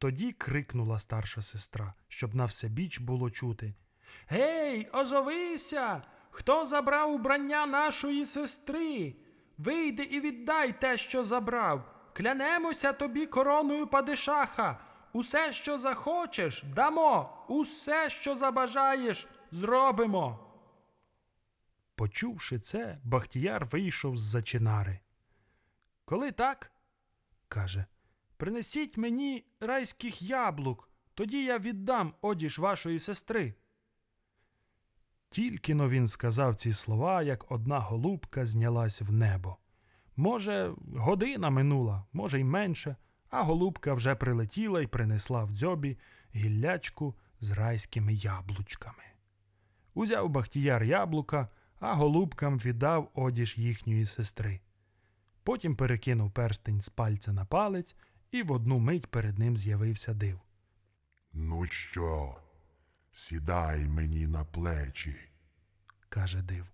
Тоді крикнула старша сестра, щоб на все біч було чути. Гей, озовися! Хто забрав убрання нашої сестри? Вийди і віддай те, що забрав. Клянемося тобі короною падишаха. Усе, що захочеш, дамо, усе, що забажаєш, зробимо. Почувши це, Бахтіяр вийшов з зачинари. Коли так, каже, принесіть мені райських яблук, тоді я віддам одіж вашої сестри. Тільки но він сказав ці слова, як одна голубка знялась в небо. Може, година минула, може й менше, а голубка вже прилетіла і принесла в дзьобі гіллячку з райськими яблучками. Узяв Бахтіяр яблука, а голубкам віддав одіж їхньої сестри. Потім перекинув перстень з пальця на палець, і в одну мить перед ним з'явився див. Ну що, сідай мені на плечі, каже див.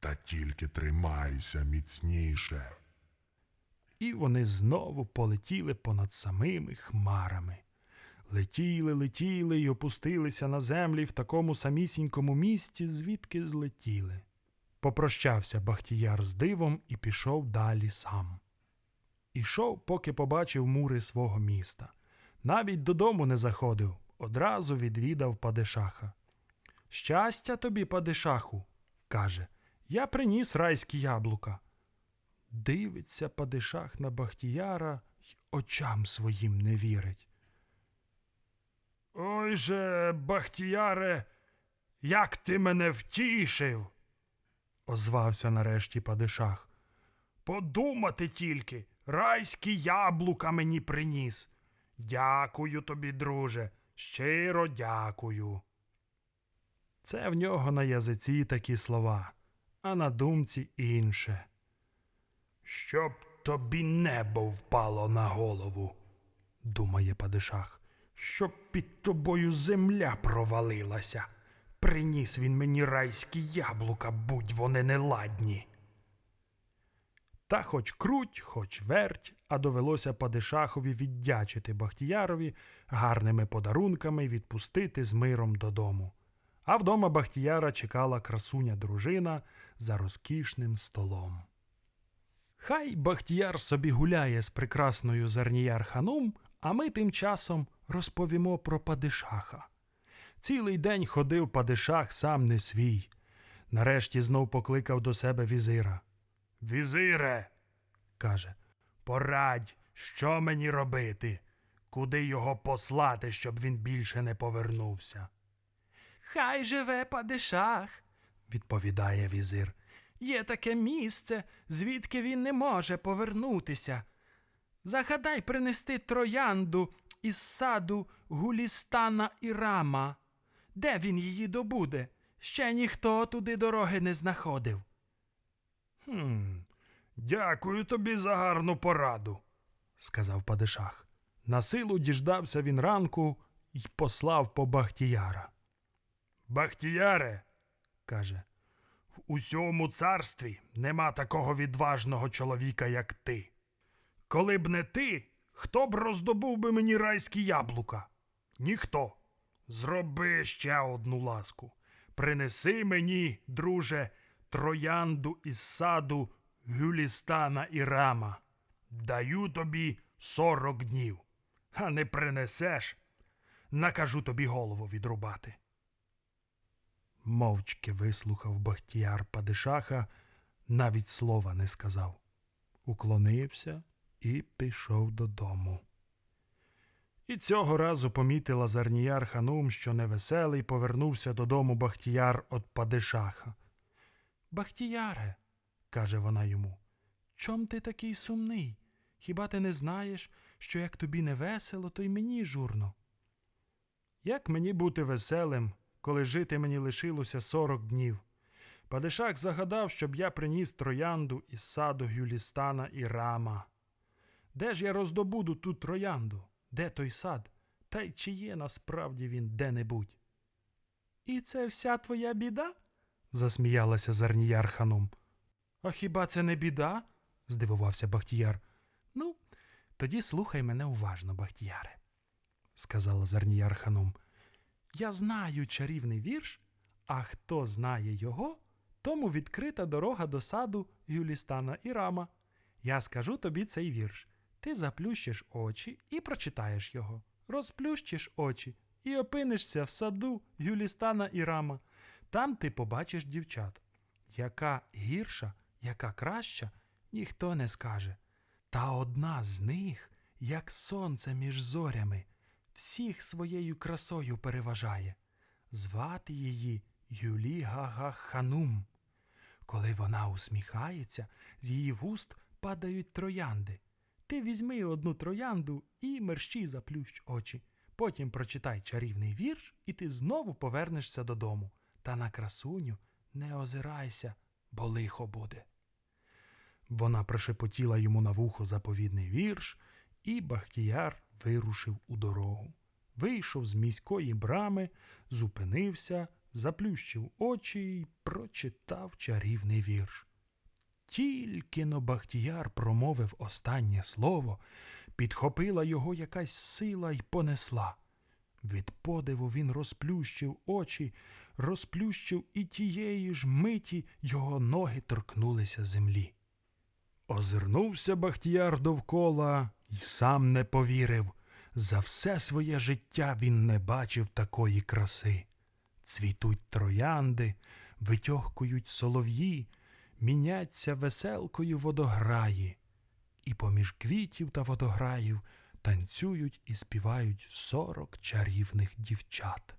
та тільки тримайся міцніше. І вони знову полетіли понад самими хмарами. Летіли, летіли й опустилися на землі в такому самісінькому місці, звідки злетіли. Попрощався Бахтіяр з дивом і пішов далі сам. Ішов, поки побачив мури свого міста. Навіть додому не заходив, одразу відвідав падишаха. Щастя тобі, падишаху, каже, я приніс райські яблука. Дивиться падишах на Бахтіяра й очам своїм не вірить. Ой же, Бахтіяре, як ти мене втішив, озвався нарешті падишах. Подумати тільки, райські яблука мені приніс. Дякую тобі, друже, щиро дякую. Це в нього на язиці такі слова, а на думці інше. Щоб тобі небо впало на голову, думає падишах, щоб під тобою земля провалилася. Приніс він мені райські яблука, будь вони неладні. Та хоч круть, хоч верть, а довелося падишахові віддячити Бахтіярові гарними подарунками відпустити з миром додому. А вдома Бахтіяра чекала красуня дружина за розкішним столом. Хай Бахтіяр собі гуляє з прекрасною Зарніяр ханум, а ми тим часом розповімо про падишаха. Цілий день ходив падишах сам не свій. Нарешті знов покликав до себе візира. Візире, каже, порадь, що мені робити, куди його послати, щоб він більше не повернувся. Хай живе падишах, відповідає візир. Є таке місце, звідки він не може повернутися. Загадай принести троянду із саду Гулістана і Рама. Де він її добуде? Ще ніхто туди дороги не знаходив. Хм, дякую тобі за гарну пораду, сказав Падишах. На силу діждався він ранку і послав по Бахтіяра. Бахтіяре, каже, в усьому царстві нема такого відважного чоловіка, як ти. Коли б не ти, хто б роздобув би мені райські яблука? Ніхто. Зроби ще одну ласку. Принеси мені, друже, троянду із саду Гюлістана і Рама. Даю тобі сорок днів. А не принесеш, накажу тобі голову відрубати. Мовчки вислухав Бахтіяр Падишаха, навіть слова не сказав. Уклонився і пішов додому. І цього разу помітила Зарніяр ханум, що невеселий повернувся додому Бахтіяр от Падишаха. Бахтіяре, каже вона йому, чом ти такий сумний? Хіба ти не знаєш, що як тобі не весело, то й мені журно? Як мені бути веселим, коли жити мені лишилося сорок днів? Падишах загадав, щоб я приніс троянду із саду Гюлістана і Рама. Де ж я роздобуду ту троянду? Де той сад? Та й чи є насправді він де-небудь? І це вся твоя біда? Засміялася Зарніяр ханум. А хіба це не біда? здивувався Бахтіяр. Ну, тоді слухай мене уважно, Бахтіяре. сказала Зарніяр Ханум. Я знаю чарівний вірш, а хто знає його, тому відкрита дорога до саду Юлістана і Рама. Я скажу тобі цей вірш. Ти заплющиш очі і прочитаєш його. Розплющиш очі і опинишся в саду Юлістана і Рама. Там ти побачиш дівчат. Яка гірша, яка краща, ніхто не скаже. Та одна з них, як сонце між зорями, всіх своєю красою переважає. Звати її Юлі Гага Ханум. Коли вона усміхається, з її вуст падають троянди. Ти візьми одну троянду і мерщій заплющ очі. Потім прочитай чарівний вірш, і ти знову повернешся додому. Та на красуню не озирайся, бо лихо буде. Вона прошепотіла йому на вухо заповідний вірш, і Бахтіяр вирушив у дорогу. Вийшов з міської брами, зупинився, заплющив очі й прочитав чарівний вірш. Тільки но Бахтіяр промовив останнє слово, підхопила його якась сила й понесла. Від подиву він розплющив очі, розплющив і тієї ж миті його ноги торкнулися землі. Озирнувся Бахтіяр довкола й сам не повірив. За все своє життя він не бачив такої краси. Цвітуть троянди, витьохкують солов'ї, міняться веселкою водограї, і поміж квітів та водограїв танцюють і співають сорок чарівних дівчат.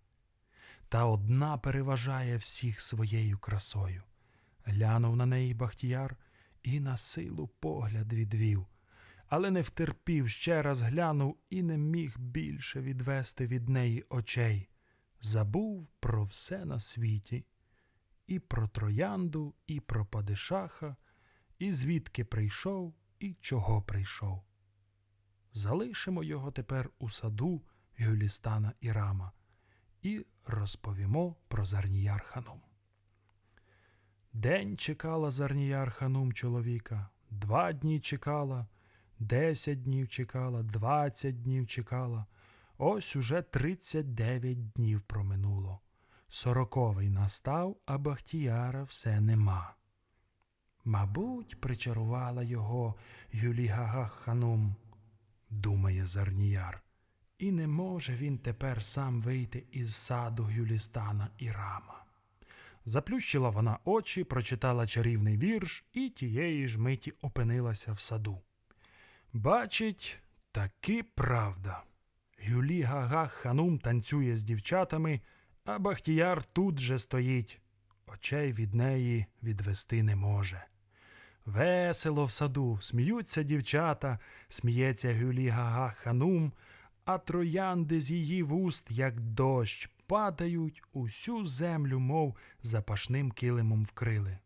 Та одна переважає всіх своєю красою. Глянув на неї Бахтіяр і на силу погляд відвів, але не втерпів, ще раз глянув і не міг більше відвести від неї очей. Забув про все на світі, і про троянду, і про падишаха, і звідки прийшов, і чого прийшов. Залишимо його тепер у саду Гюлістана і Рама і розповімо про Зарніяр Ханум. День чекала Зарніяр Ханум чоловіка, два дні чекала, десять днів чекала, двадцять днів чекала. Ось уже тридцять дев'ять днів проминуло. Сороковий настав, а Бахтіяра все нема. Мабуть, причарувала його Юлігага Ханум, думає Зарніяр, і не може він тепер сам вийти із саду Юлістана і Рама. Заплющила вона очі, прочитала чарівний вірш і тієї ж миті опинилася в саду. Бачить, таки правда. Юлі Гага Ханум танцює з дівчатами, а Бахтіяр тут же стоїть. Очей від неї відвести не може. Весело в саду, сміються дівчата, сміється Гюлі Гага Ханум, а троянди з її вуст, як дощ, падають усю землю, мов запашним килимом вкрили.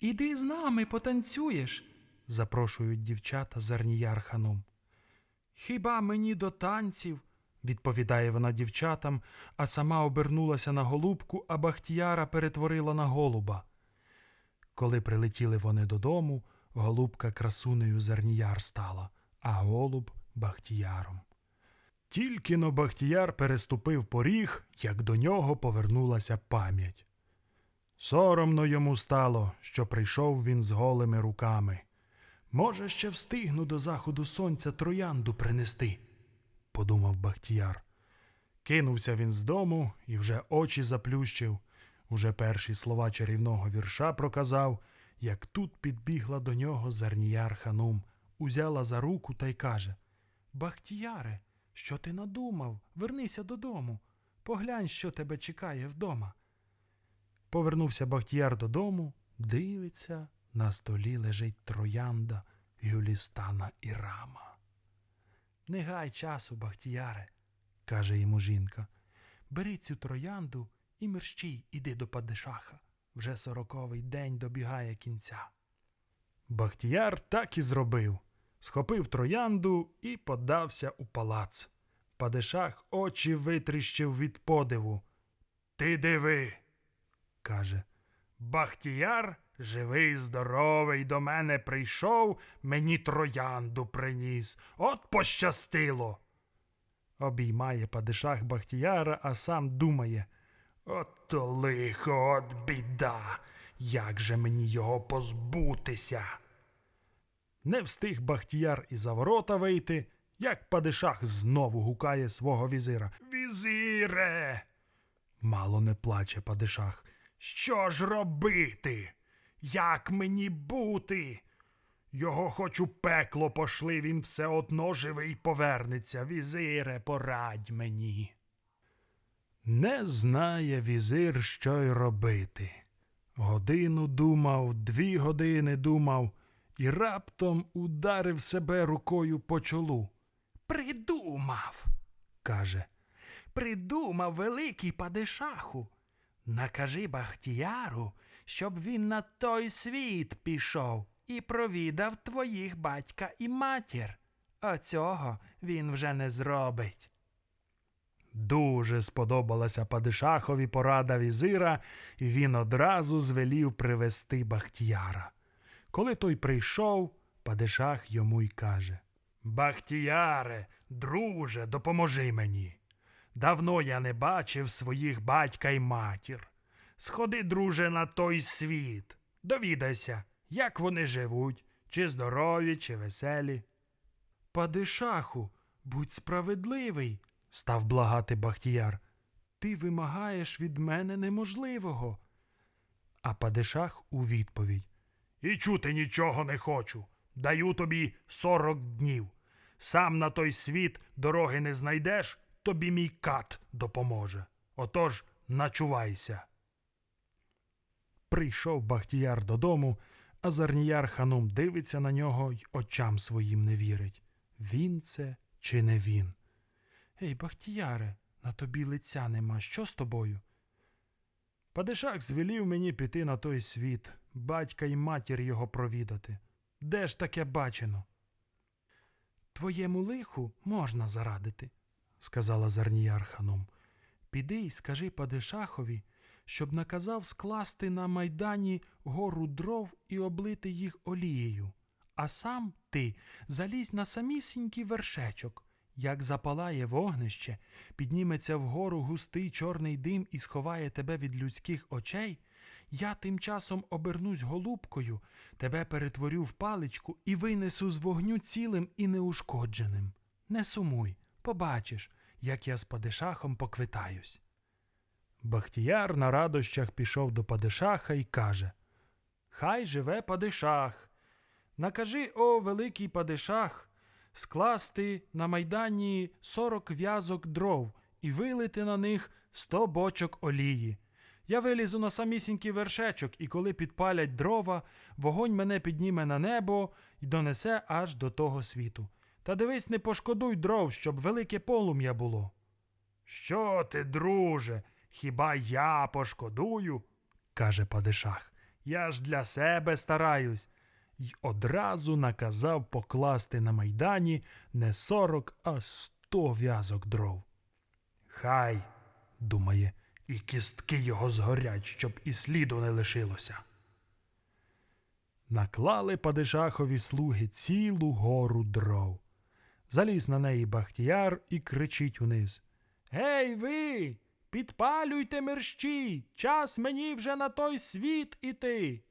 Іди з нами потанцюєш, запрошують дівчата Зарніяр Ханум. Хіба мені до танців? відповідає вона дівчатам, а сама обернулася на голубку, а Бахтіяра перетворила на голуба. Коли прилетіли вони додому, голубка красунею Зарніяр стала, а голуб Бахтіяром. Тільки но Бахтіяр переступив поріг, як до нього повернулася пам'ять. Соромно йому стало, що прийшов він з голими руками. Може, ще встигну до заходу сонця троянду принести, подумав Бахтіяр. Кинувся він з дому і вже очі заплющив. Уже перші слова чарівного вірша проказав, як тут підбігла до нього Зарніяр Ханум, узяла за руку та й каже Бахтіяре, що ти надумав? Вернися додому. Поглянь, що тебе чекає вдома. Повернувся Бахтіяр додому, дивиться, на столі лежить троянда Юлістана Рама. Не гай часу, Бахтіяре, каже йому жінка. Бери цю троянду і мерщій іди до падишаха. Вже сороковий день добігає кінця. Бахтіяр так і зробив. Схопив троянду і подався у палац. Падишах очі витріщив від подиву. Ти диви, каже. Бахтіяр, живий, здоровий, до мене прийшов, мені троянду приніс. От пощастило. Обіймає падишах Бахтіяра, а сам думає. От лихо, от біда. Як же мені його позбутися? Не встиг Бахтіяр і за ворота вийти, як падишах знову гукає свого візира. Візире. Мало не плаче падишах. Що ж робити? Як мені бути? Його хоч у пекло пошли, він все одно живий повернеться. Візире, порадь мені. Не знає візир, що й робити. Годину думав, дві години думав і раптом ударив себе рукою по чолу. Придумав, каже. Придумав великий падишаху. Накажи Бахтіяру, щоб він на той світ пішов і провідав твоїх батька і матір. А цього він вже не зробить. Дуже сподобалася Падишахові порада візира, і він одразу звелів привести Бахтіяра. Коли той прийшов, Падишах йому й каже Бахтіяре, друже, допоможи мені. Давно я не бачив своїх батька й матір. Сходи, друже, на той світ. Довідайся, як вони живуть, чи здорові, чи веселі. Падишаху, будь справедливий, став благати Бахтіяр. Ти вимагаєш від мене неможливого. А Падишах у відповідь. І чути нічого не хочу. Даю тобі сорок днів. Сам на той світ дороги не знайдеш, тобі мій кат допоможе. Отож, начувайся. Прийшов Бахтіяр додому, а Зарніяр ханум дивиться на нього й очам своїм не вірить. Він це чи не він? Ей, Бахтіяре, на тобі лиця нема. Що з тобою? Падишах звелів мені піти на той світ, батька й матір його провідати. Де ж таке бачено? Твоєму лиху можна зарадити, сказала Зарніяр ханом. Піди й скажи Падишахові, щоб наказав скласти на майдані гору дров і облити їх олією. А сам ти залізь на самісінький вершечок. Як запалає вогнище, підніметься вгору густий чорний дим і сховає тебе від людських очей, я тим часом обернусь голубкою, тебе перетворю в паличку і винесу з вогню цілим і неушкодженим. Не сумуй, побачиш, як я з падишахом поквитаюсь. Бахтіяр на радощах пішов до падишаха і каже Хай живе падишах. Накажи, о великий падишах, скласти на майдані сорок в'язок дров і вилити на них сто бочок олії. Я вилізу на самісінький вершечок, і коли підпалять дрова, вогонь мене підніме на небо і донесе аж до того світу. Та дивись, не пошкодуй дров, щоб велике полум'я було. Що ти, друже, хіба я пошкодую? каже Падишах. Я ж для себе стараюсь. Й одразу наказав покласти на майдані не сорок, а сто в'язок дров. Хай, думає, і кістки його згорять, щоб і сліду не лишилося. Наклали Падишахові слуги цілу гору дров. Заліз на неї Бахтіяр і кричить униз. Гей, ви! Підпалюйте мерщі! Час мені вже на той світ іти.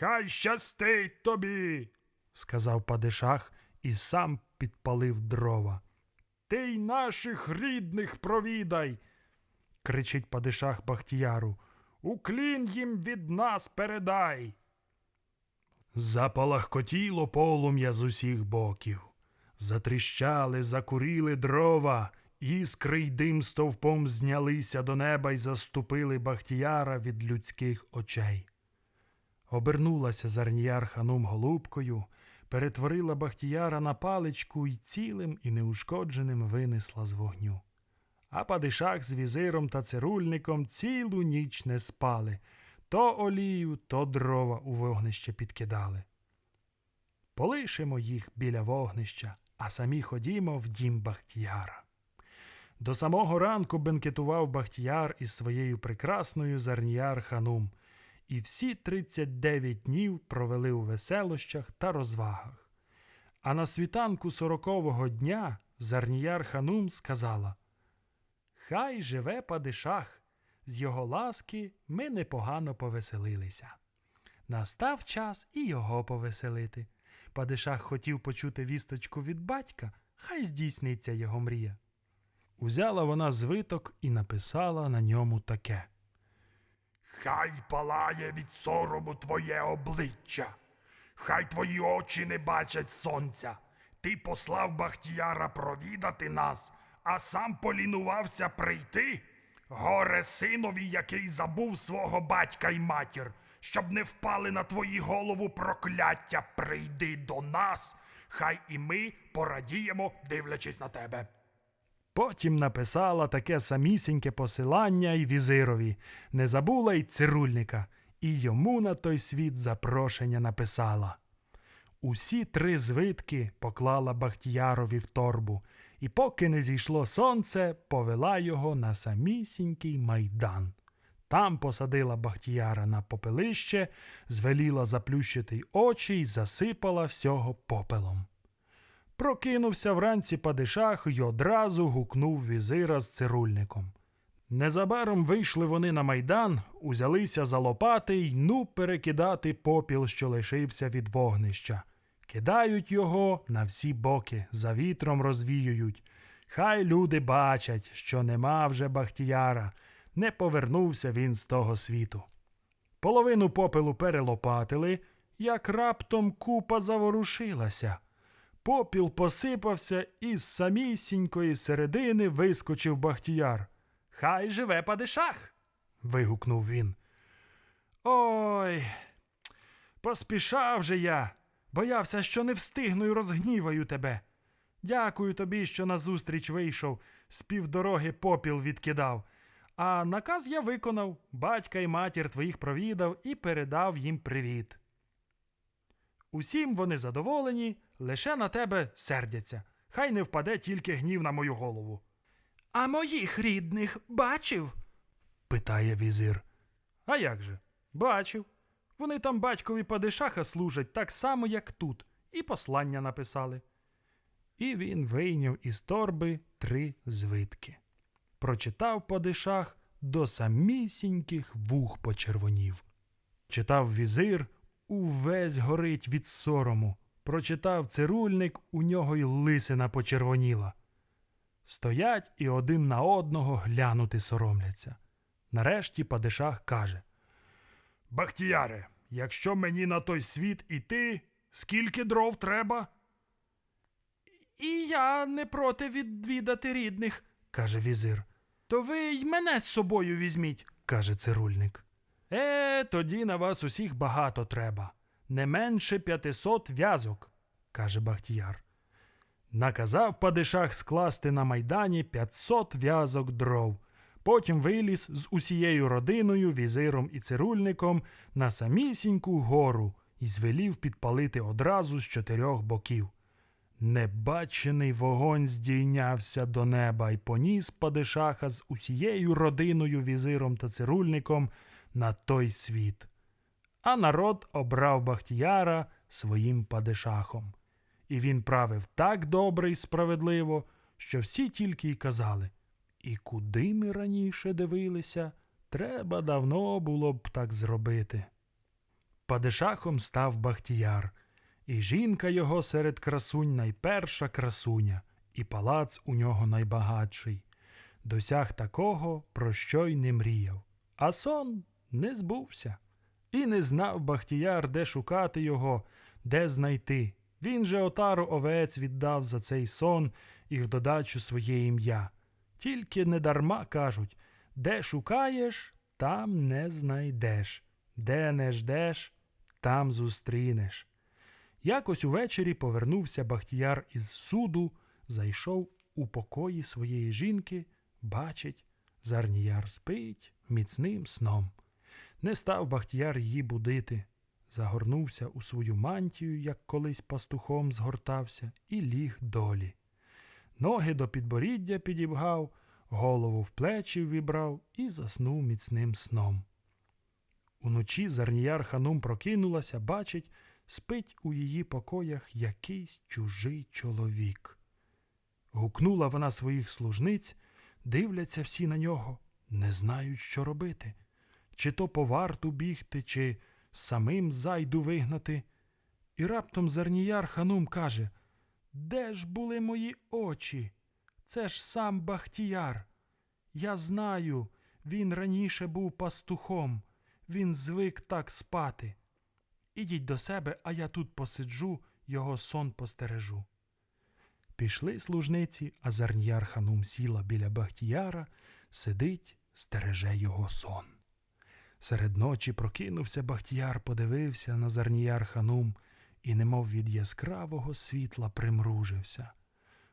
Хай щастить тобі, сказав Падишах і сам підпалив дрова. Ти й наших рідних провідай, кричить Падишах Бахтіяру. Уклін їм від нас передай. Запалахкотіло полум'я з усіх боків. Затріщали, закуріли дрова, іскри й дим стовпом знялися до неба й заступили Бахтіяра від людських очей. Обернулася Зарніяр ханум голубкою, перетворила Бахтіяра на паличку й цілим і неушкодженим винесла з вогню. А падишах з візиром та цирульником цілу ніч не спали, то олію, то дрова у вогнище підкидали. Полишимо їх біля вогнища, а самі ходімо в дім Бахтіяра. До самого ранку бенкетував Бахтіяр із своєю прекрасною Зарніяр ханум, і всі 39 днів провели у веселощах та розвагах. А на світанку сорокового дня Зарніяр ханум сказала Хай живе падишах, з його ласки ми непогано повеселилися. Настав час і його повеселити. Падишах хотів почути вісточку від батька, хай здійсниться його мрія. Узяла вона звиток і написала на ньому таке. Хай палає від сорому твоє обличчя, хай твої очі не бачать сонця. Ти послав Бахтіяра провідати нас, а сам полінувався прийти. Горе синові, який забув свого батька й матір, щоб не впали на твої голову прокляття, прийди до нас, хай і ми порадіємо, дивлячись на тебе. Потім написала таке самісіньке посилання й візирові, не забула й цирульника, і йому на той світ запрошення написала. Усі три звитки поклала Бахтіярові в торбу, і поки не зійшло сонце, повела його на самісінький майдан. Там посадила Бахтіяра на попелище, звеліла заплющити очі й засипала всього попелом. Прокинувся вранці падишах й одразу гукнув візира з цирульником. Незабаром вийшли вони на майдан, узялися за лопати й ну перекидати попіл, що лишився від вогнища. Кидають його на всі боки, за вітром розвіюють. Хай люди бачать, що нема вже Бахтіяра, не повернувся він з того світу. Половину попелу перелопатили, як раптом купа заворушилася. Попіл посипався, і з самісінької середини вискочив Бахтіяр. Хай живе падишах. вигукнув він. Ой, поспішав же я, боявся, що не встигну й розгніваю тебе. Дякую тобі, що назустріч вийшов, з півдороги попіл відкидав. А наказ я виконав, батька й матір твоїх провідав і передав їм привіт. Усім вони задоволені, лише на тебе сердяться. Хай не впаде тільки гнів на мою голову. А моїх рідних бачив? питає візир. А як же? Бачив. Вони там батькові падишаха служать так само, як тут, і послання написали. І він вийняв із торби три звитки. Прочитав падишах до самісіньких вух почервонів. Читав візир, увесь горить від сорому. Прочитав цирульник, у нього й лисина почервоніла. Стоять і один на одного глянути соромляться. Нарешті падишах каже Бахтіяре, якщо мені на той світ іти, скільки дров треба? І я не проти відвідати рідних, каже візир. То ви й мене з собою візьміть, каже цирульник. Е, тоді на вас усіх багато треба. Не менше п'ятисот в'язок, каже Бахтіяр. Наказав падишах скласти на майдані 500 в'язок дров. Потім виліз з усією родиною, візиром і цирульником на самісіньку гору і звелів підпалити одразу з чотирьох боків. Небачений вогонь здійнявся до неба й поніс падишаха з усією родиною, візиром та цирульником на той світ. А народ обрав Бахтіяра своїм падишахом. І він правив так добре й справедливо, що всі тільки й казали І куди ми раніше дивилися, треба давно було б так зробити. Падишахом став Бахтіяр, і жінка його серед красунь найперша красуня, і палац у нього найбагатший. Досяг такого, про що й не мріяв. А сон не збувся. І не знав Бахтіяр, де шукати його, де знайти. Він же отару овець віддав за цей сон і в додачу своє ім'я. Тільки недарма кажуть де шукаєш, там не знайдеш, де не ждеш, там зустрінеш. Якось увечері повернувся Бахтіяр із суду, зайшов у покої своєї жінки, бачить, Зарніяр спить міцним сном. Не став Бахтіяр її будити, загорнувся у свою мантію, як колись пастухом згортався, і ліг долі. Ноги до підборіддя підібгав, голову в плечі вібрав і заснув міцним сном. Уночі Зарніяр ханум прокинулася, бачить, спить у її покоях якийсь чужий чоловік. Гукнула вона своїх служниць, дивляться всі на нього, не знають, що робити. Чи то по варту бігти, чи самим зайду вигнати. І раптом Зарніяр ханум каже Де ж були мої очі? Це ж сам Бахтіяр. Я знаю, він раніше був пастухом, він звик так спати. Ідіть до себе, а я тут посиджу, його сон постережу. Пішли служниці, а Зарніяр ханум сіла біля Бахтіяра, сидить, стереже його сон. Серед ночі прокинувся Бахтіяр, подивився на Зарніяр ханум і, немов від яскравого світла, примружився.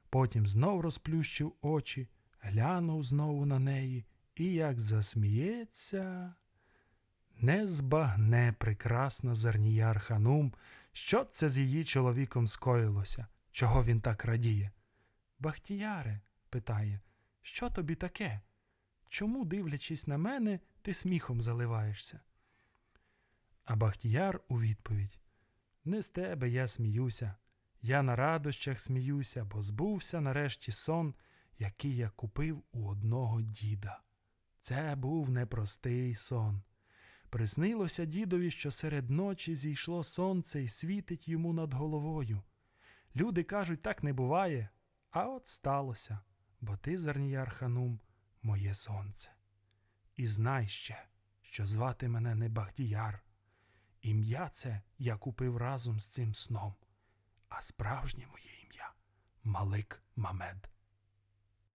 Потім знов розплющив очі, глянув знову на неї і, як засміється, не збагне прекрасна Зарніяр ханум, що це з її чоловіком скоїлося, чого він так радіє. Бахтіяре, питає, що тобі таке? Чому, дивлячись на мене, ти сміхом заливаєшся? А Бахтіяр у відповідь Не з тебе я сміюся, я на радощах сміюся, бо збувся нарешті сон, який я купив у одного діда. Це був непростий сон. Приснилося дідові, що серед ночі зійшло сонце і світить йому над головою. Люди кажуть, так не буває, а от сталося, бо ти, Зарніяр Ханум, моє сонце. І знай ще, що звати мене не Бахтіяр. Ім'я це я купив разом з цим сном, а справжнє моє ім'я Малик Мамед.